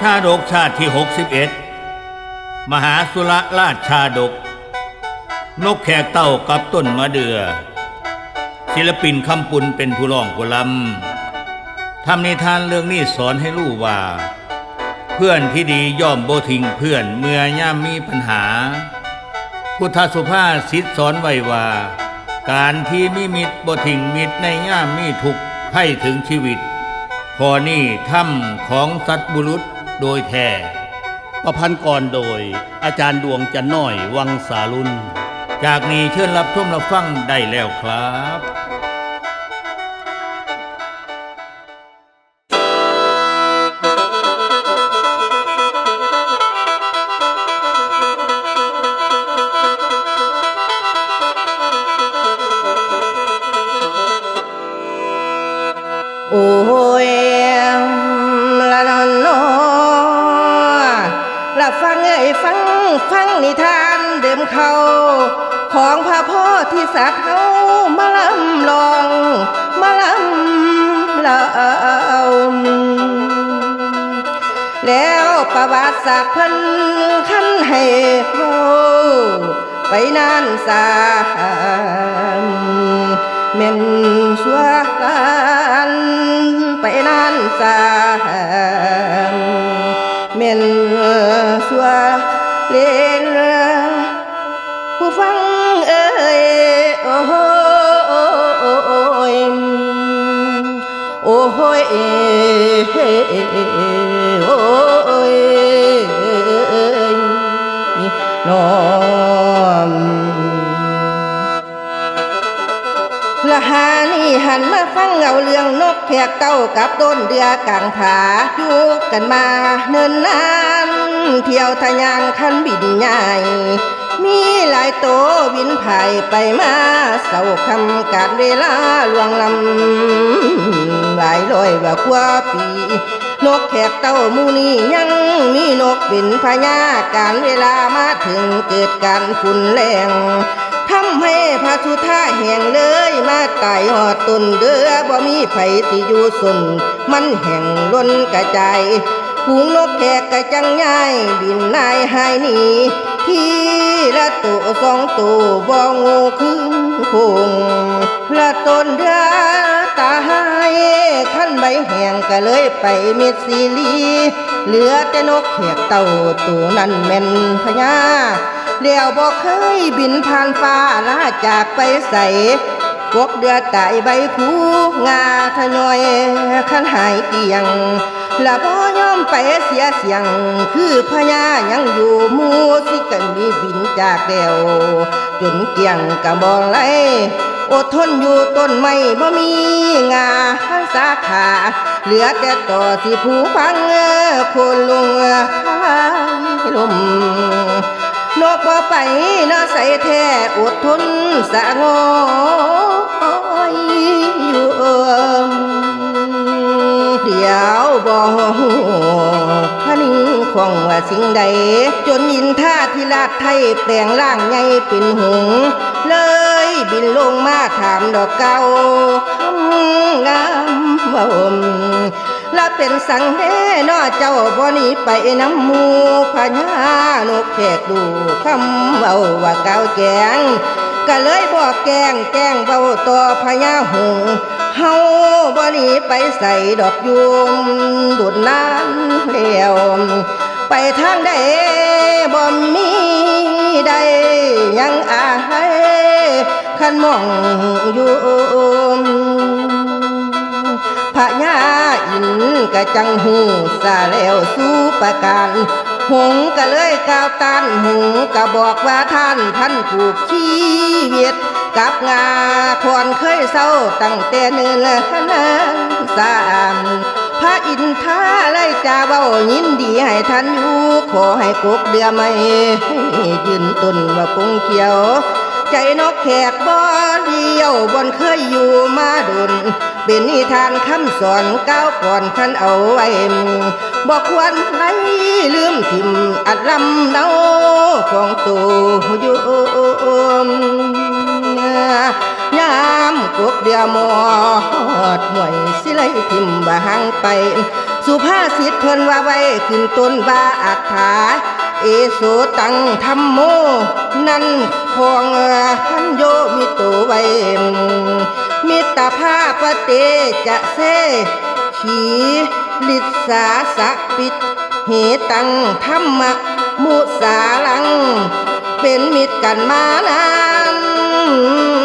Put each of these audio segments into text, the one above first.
ชาดกชาติที่ 61 มหาสุรราชชาดก นกแขกเต้ากับต้นมะเดือศิลปินคำปุนเป็นผู้ร้องผู้ลำทำในทานเรื่องนี้สอนให้รู้ว่า เพื่อนที่ดีย่อมโบทิ้งเพื่อนเมื่อย่ามมีปัญหา พุทธสุภาษิตสอนไว้ว่า การที่มีมิตรบ่ทิ้งมิตรในย่ามมีทุกข์ให้ถึงชีวิตพอนี่ถ้ำของสัตว์บุรุษ โดยแท้ ประพันธ์กรโดย อาจารย์ดวงจันน้อยวังสาลุน จากนี้เชิญรับชมรับฟังได้แล้วครับ ฟังเอ้ยฟังฟังนิทานเดิมเขาของพระพ่อที่สัตว์เฮามาลำลองมาลำลาแล้วประวัติศาสตร์พิ่นคันให้เว้าไปนานสามเม่นชัวกันไปนานสาม โอ้ยโอ้ยน้อมละหานี่หันมาฟังเอาเรื่องนกแขกเต้ากับต้นเดือกลางผาอยู่กันมาเนินนานเที่ยวทะยางคันบินใหญ่ มีหลายโตบินผ่ายไปมาเศร้าคำการเวลาลวงลำหลายร้อยว่ากว่าปี นกแขกเต้ามูนี่ยังมีนกบินพญาการเวลามาถึงเกิดการฝุ่นแรงทำให้พระสุธาแห่งเลยมาตายหอดตุนเดือบ่มีไผที่อยู่สนมันแห่งล้นกระจายหูงนกแขกกระจังย่ายบินนายหายหนี ทีละตัวสองตัวบ่งูขึ้นคงละต้นเดือตาหายขั้นใบแห่งก็เลยไปม็ดซีรีเหลือแต่นกแขกเต่าตัวนั้นแม่นพญาเลี้ยวบอกเคยบินผ่านฟ้าลาจากไปใส่กบเดือดตายใบผูงาทะยอยขันหายเกียงละบ่ยอม ไปเสียเสียง คือพญายังอยู่มูสิกันมีบินจากเดียวจนเกี่ยงกะบองไหลอดทนอยู่ต้นไม้บ่มีงาสาขา เหลือแต่ต่อสิผูพังคนลุงทายลมนกว่าไปนาใส่แท้อดทนสะงอยอยู่เดียวบอกท่ นี้คงว่าสิ่งใด จนยินท่าที่ลาดไทยแปลงร่างใหญ่เป็นหงเลยบินลงมาถามดอกเก่าคำงามว่าอมและเป็นสังเดนอเจ้าบ่หนีไปน้ำมูพญานกแขกดูคำเอาว่าเก้าแกงก็เลยบอกแกงแกงเบาต่อพญาหงเฮาบ่หนีไปใส่ดอกยุมดุดน้ำแล้ว ไปทางใดบ่มีใดยังอาให้ขันมองอยู่พระญาอินกะจังหูสาแล้วสู้ประการหงก็เลยกาวตานหงก็บอกว่าท่านท่านผูกชีวิตกับงาคอนเคยเศร้าตั้งแต่เนิ่นนานสาม ระอินทาเลยจาเบายินดีให้ท่านอยู่ ขอให้กกเดือไม่ยืนต้นว่าคงเขียว ใจนกแขกบ่เดียวบนเคยอยู่มาดุนเป็นนิทานคำสอนก้าวก่อนคันเอาไว้บอกควรไหลลืมทิมอัดลำเนาของตัวอยู่ม กบเดียมอดหมวยสิไลทิมบาหังไป สุภาษิตเพิ่นว่าไว้ขึ้นต้นว่าอัฏฐาเอโสตังธรรมโม นั่นพองขันโยมิโตไว้มิตรภาพเตจะเซขีลิสาสะปิดเหตังธรรมะมุสาลัง เป็นมิตรกันมานาน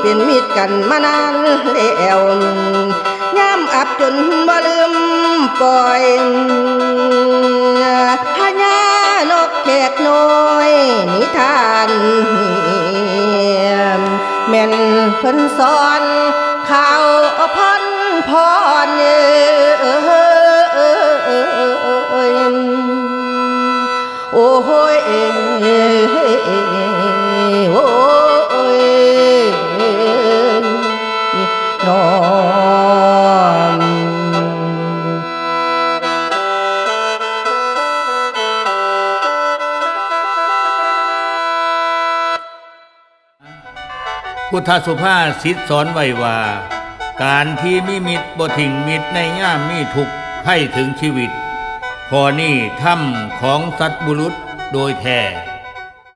เป็นมิตรกันมานานแล้วย่ำอับจนบ่ลืมปล่อยพญานกแขกน้อยนิทาน แม่นเพิ่นสอน พุทธสุภาษิตสอนไว้ว่า การที่มีมิตรบ่ทิ้งมิตรในย่ามมีทุกข์ให้ถึงชีวิต พอนี่ถ้ำของสัตว์บุรุษโดยแท้